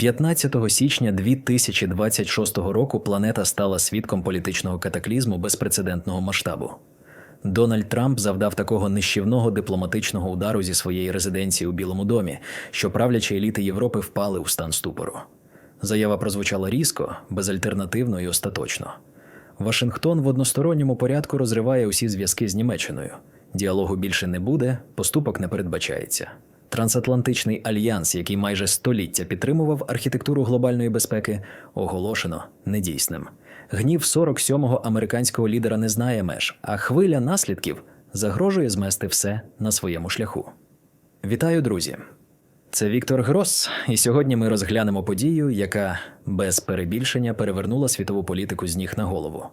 15 січня 2026 року планета стала свідком політичного катаклізму безпрецедентного масштабу. Дональд Трамп завдав такого нищівного дипломатичного удару зі своєї резиденції у Білому домі, що правлячі еліти Європи впали у стан ступору. Заява прозвучала різко, безальтернативно і остаточно. Вашингтон в односторонньому порядку розриває усі зв'язки з Німеччиною. Діалогу більше не буде, поступок не передбачається. Трансатлантичний альянс, який майже століття підтримував архітектуру глобальної безпеки, оголошено недійсним. Гнів 47-го американського лідера не знає меж, а хвиля наслідків загрожує змести все на своєму шляху. Вітаю, друзі! Це Віктор Грос, і сьогодні ми розглянемо подію, яка без перебільшення перевернула світову політику з ніг на голову.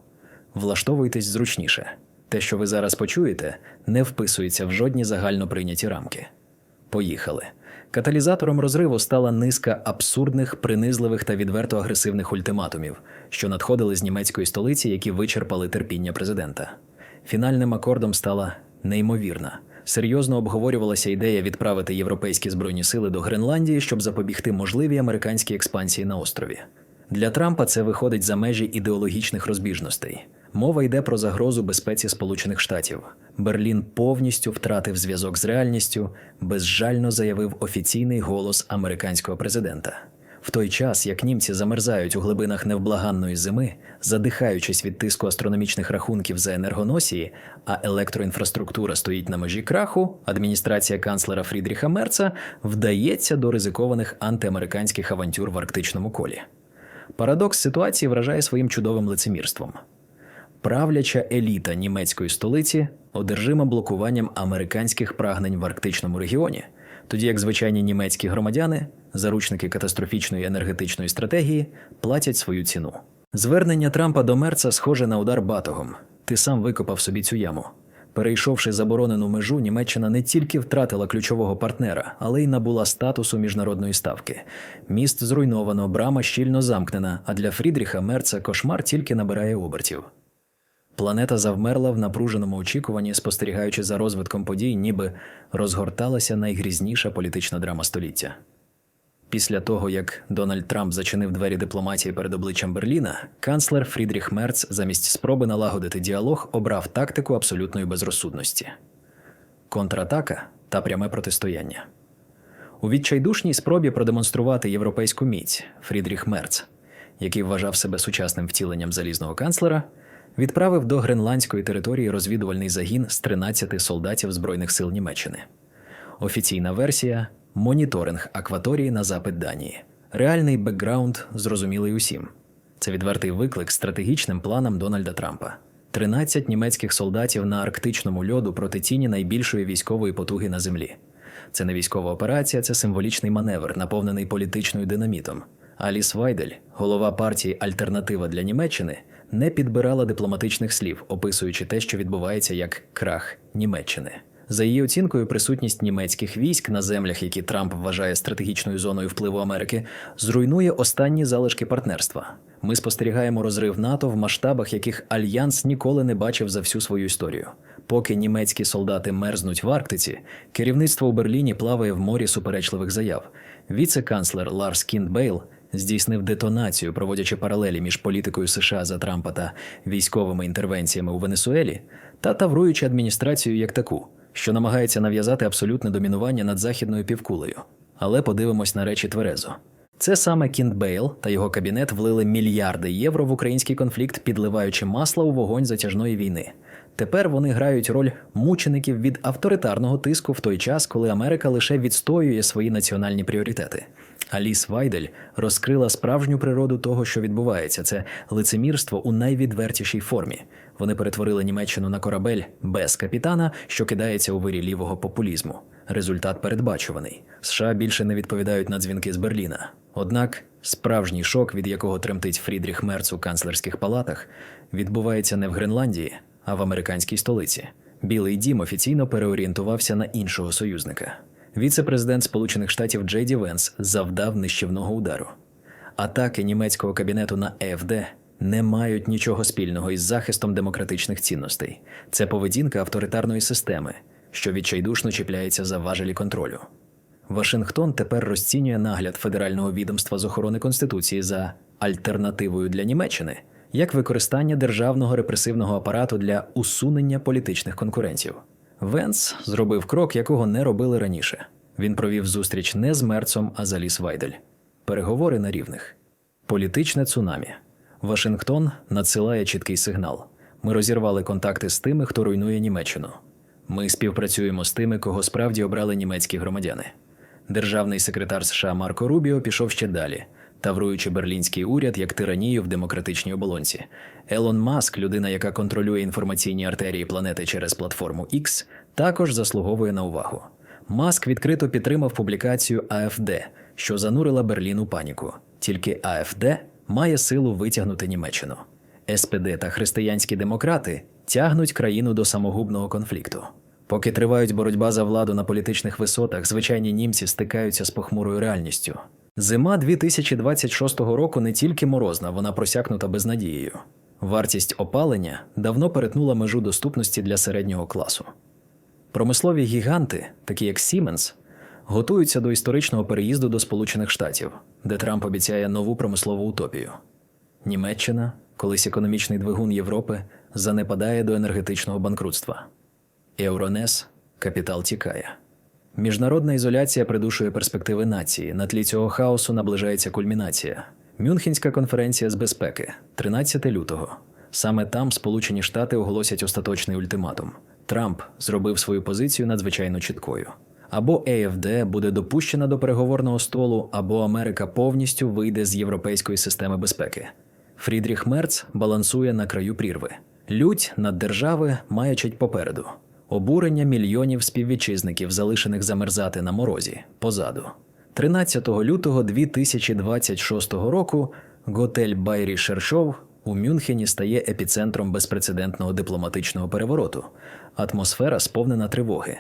Влаштовуйтесь зручніше. Те, що ви зараз почуєте, не вписується в жодні загально прийняті рамки. Поїхали. Каталізатором розриву стала низка абсурдних, принизливих та відверто агресивних ультиматумів, що надходили з німецької столиці, які вичерпали терпіння президента. Фінальним акордом стала неймовірна. Серйозно обговорювалася ідея відправити європейські збройні сили до Гренландії, щоб запобігти можливій американській експансії на острові. Для Трампа це виходить за межі ідеологічних розбіжностей. Мова йде про загрозу безпеці Сполучених Штатів. Берлін повністю втратив зв'язок з реальністю, безжально заявив офіційний голос американського президента. В той час, як німці замерзають у глибинах невблаганної зими, задихаючись від тиску астрономічних рахунків за енергоносії, а електроінфраструктура стоїть на межі краху, адміністрація канцлера Фрідріха Мерца вдається до ризикованих антиамериканських авантюр в арктичному колі. Парадокс ситуації вражає своїм чудовим лицемірством. Правляча еліта німецької столиці одержима блокуванням американських прагнень в арктичному регіоні, тоді як звичайні німецькі громадяни, заручники катастрофічної енергетичної стратегії, платять свою ціну. Звернення Трампа до Мерца схоже на удар батогом. Ти сам викопав собі цю яму. Перейшовши заборонену межу, Німеччина не тільки втратила ключового партнера, але й набула статусу міжнародної ставки. Міст зруйновано, брама щільно замкнена, а для Фрідріха Мерца кошмар тільки набирає обертів. Планета завмерла в напруженому очікуванні, спостерігаючи за розвитком подій, ніби розгорталася найгрізніша політична драма століття. Після того, як Дональд Трамп зачинив двері дипломатії перед обличчям Берліна, канцлер Фрідріх Мерц замість спроби налагодити діалог обрав тактику абсолютної безрозсудності контратака та пряме протистояння. У відчайдушній спробі продемонструвати європейську міць Фрідріх Мерц, який вважав себе сучасним втіленням залізного канцлера, відправив до гренландської території розвідувальний загін з 13 солдатів Збройних сил Німеччини. Офіційна версія моніторинг акваторії на запит Данії. Реальний бекграунд зрозумілий усім. Це відвертий виклик стратегічним планам Дональда Трампа. 13 німецьких солдатів на арктичному льоду проти тіні найбільшої військової потуги на землі. Це не військова операція, це символічний маневр, наповнений політичною динамітом. Аліс Вайдель, голова партії Альтернатива для Німеччини, не підбирала дипломатичних слів, описуючи те, що відбувається як крах Німеччини. За її оцінкою, присутність німецьких військ на землях, які Трамп вважає стратегічною зоною впливу Америки, зруйнує останні залишки партнерства. Ми спостерігаємо розрив НАТО в масштабах, яких альянс ніколи не бачив за всю свою історію. Поки німецькі солдати мерзнуть в Арктиці, керівництво у Берліні плаває в морі суперечливих заяв. Віце-канцлер Ларс Кіндбейл здійснив детонацію, проводячи паралелі між політикою США за Трампа та військовими інтервенціями у Венесуелі, та тавруючи адміністрацію як таку, що намагається нав'язати абсолютне домінування над західною півкулею. Але подивимось на речі тверезо. Це саме Кіндбейл та його кабінет влили мільярди євро в український конфлікт, підливаючи масло у вогонь затяжної війни. Тепер вони грають роль мучеників від авторитарного тиску в той час, коли Америка лише відстоює свої національні пріоритети. Аліс Вайдель розкрила справжню природу того, що відбувається. Це лицемірство у найвідвертішій формі. Вони перетворили Німеччину на корабель без капітана, що кидається у вирі лівого популізму. Результат передбачуваний. США більше не відповідають на дзвінки з Берліна. Однак справжній шок, від якого тремтить Фрідріх Мерц у канцлерських палатах, відбувається не в Гренландії, а в американській столиці. Білий дім офіційно переорієнтувався на іншого союзника. Віце-президент Сполучених Штатів Джей Ді Венс завдав нищівного удару. Атаки німецького кабінету на ЕФД не мають нічого спільного із захистом демократичних цінностей. Це поведінка авторитарної системи, що відчайдушно чіпляється за важелі контролю. Вашингтон тепер розцінює нагляд Федерального відомства з охорони Конституції за альтернативою для Німеччини як використання державного репресивного апарату для усунення політичних конкурентів. Венс зробив крок, якого не робили раніше. Він провів зустріч не з Мерцом, а з Аліс Вайдель. Переговори на рівних. Політичне цунамі. Вашингтон надсилає чіткий сигнал. Ми розірвали контакти з тими, хто руйнує Німеччину. Ми співпрацюємо з тими, кого справді обрали німецькі громадяни. Державний секретар США Марко Рубіо пішов ще далі, тавруючи берлінський уряд як тиранію в демократичній оболонці. Елон Маск, людина, яка контролює інформаційні артерії планети через платформу X, також заслуговує на увагу. Маск відкрито підтримав публікацію АФД, що занурила Берлін у паніку. Тільки АФД має силу витягнути Німеччину. СПД та християнські демократи тягнуть країну до самогубного конфлікту. Поки тривають боротьба за владу на політичних висотах, звичайні німці стикаються з похмурою реальністю. Зима 2026 року не тільки морозна, вона просякнута безнадією. Вартість опалення давно перетнула межу доступності для середнього класу. Промислові гіганти, такі як Siemens, готуються до історичного переїзду до Сполучених Штатів, де Трамп обіцяє нову промислову утопію. Німеччина, колись економічний двигун Європи, занепадає до енергетичного банкрутства. Евронес капітал тікає. Міжнародна ізоляція придушує перспективи нації. На тлі цього хаосу наближається кульмінація. Мюнхенська конференція з безпеки, 13 лютого. Саме там Сполучені Штати оголосять остаточний ультиматум. Трамп зробив свою позицію надзвичайно чіткою. Або ЕФД буде допущена до переговорного столу, або Америка повністю вийде з європейської системи безпеки. Фрідріх Мерц балансує на краю прірви. Лють над держави маячить попереду. Обурення мільйонів співвітчизників, залишених замерзати на морозі, позаду. 13 лютого 2026 року готель Байрі Шершов у Мюнхені стає епіцентром безпрецедентного дипломатичного перевороту. Атмосфера сповнена тривоги.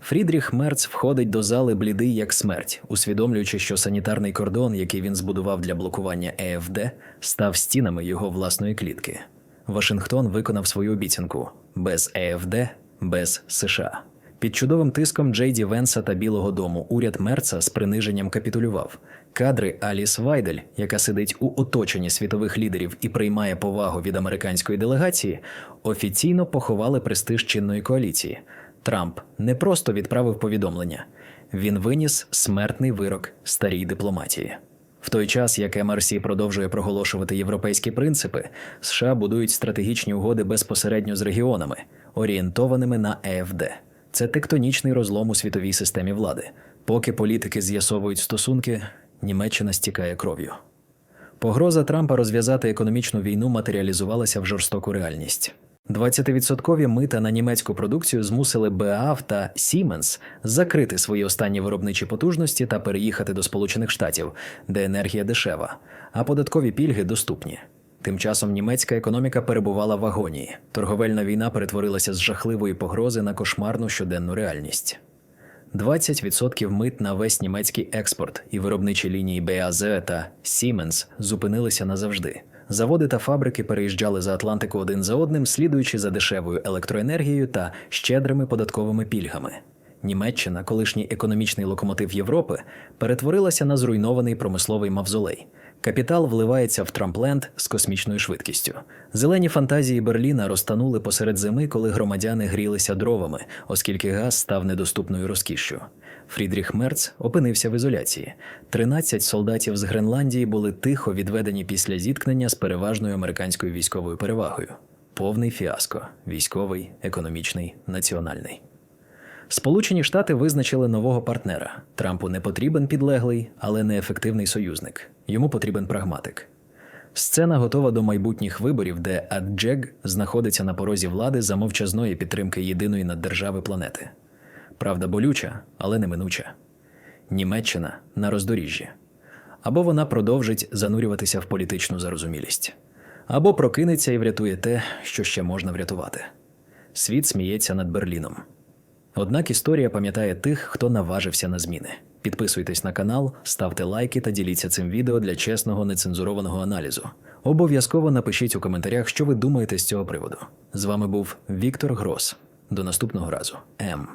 Фрідріх Мерц входить до зали блідий як смерть, усвідомлюючи, що санітарний кордон, який він збудував для блокування ЕФД, став стінами його власної клітки. Вашингтон виконав свою обіцянку без ЕФД, без США. Під чудовим тиском Джейді Венса та Білого Дому уряд Мерца з приниженням капітулював. Кадри Аліс Вайдель, яка сидить у оточенні світових лідерів і приймає повагу від американської делегації, офіційно поховали престиж чинної коаліції. Трамп не просто відправив повідомлення, він виніс смертний вирок старій дипломатії. В той час, як МРС продовжує проголошувати європейські принципи, США будують стратегічні угоди безпосередньо з регіонами, орієнтованими на ЕФД. Це тектонічний розлом у світовій системі влади. Поки політики з'ясовують стосунки, Німеччина стікає кров'ю. Погроза Трампа розв'язати економічну війну матеріалізувалася в жорстоку реальність. 20% мита на німецьку продукцію змусили БАВ та Siemens закрити свої останні виробничі потужності та переїхати до Сполучених Штатів, де енергія дешева, а податкові пільги доступні. Тим часом німецька економіка перебувала в агонії. Торговельна війна перетворилася з жахливої погрози на кошмарну щоденну реальність. 20% мит на весь німецький експорт і виробничі лінії BAZ та Siemens зупинилися назавжди. Заводи та фабрики переїжджали за Атлантику один за одним, слідуючи за дешевою електроенергією та щедрими податковими пільгами. Німеччина, колишній економічний локомотив Європи, перетворилася на зруйнований промисловий мавзолей. Капітал вливається в Трампленд з космічною швидкістю. Зелені фантазії Берліна розтанули посеред зими, коли громадяни грілися дровами, оскільки газ став недоступною розкішшю. Фрідріх Мерц опинився в ізоляції. 13 солдатів з Гренландії були тихо відведені після зіткнення з переважною американською військовою перевагою. Повний фіаско військовий, економічний, національний. Сполучені Штати визначили нового партнера. Трампу не потрібен підлеглий, але неефективний союзник. Йому потрібен прагматик. Сцена готова до майбутніх виборів, де Аджег знаходиться на порозі влади за мовчазної підтримки єдиної наддержави планети. Правда болюча, але неминуча. Німеччина на роздоріжжі. Або вона продовжить занурюватися в політичну зарозумілість, або прокинеться і врятує те, що ще можна врятувати. Світ сміється над Берліном. Однак історія пам'ятає тих, хто наважився на зміни. Підписуйтесь на канал, ставте лайки та діліться цим відео для чесного нецензурованого аналізу. Обов'язково напишіть у коментарях, що ви думаєте з цього приводу. З вами був Віктор Грос. До наступного разу. М.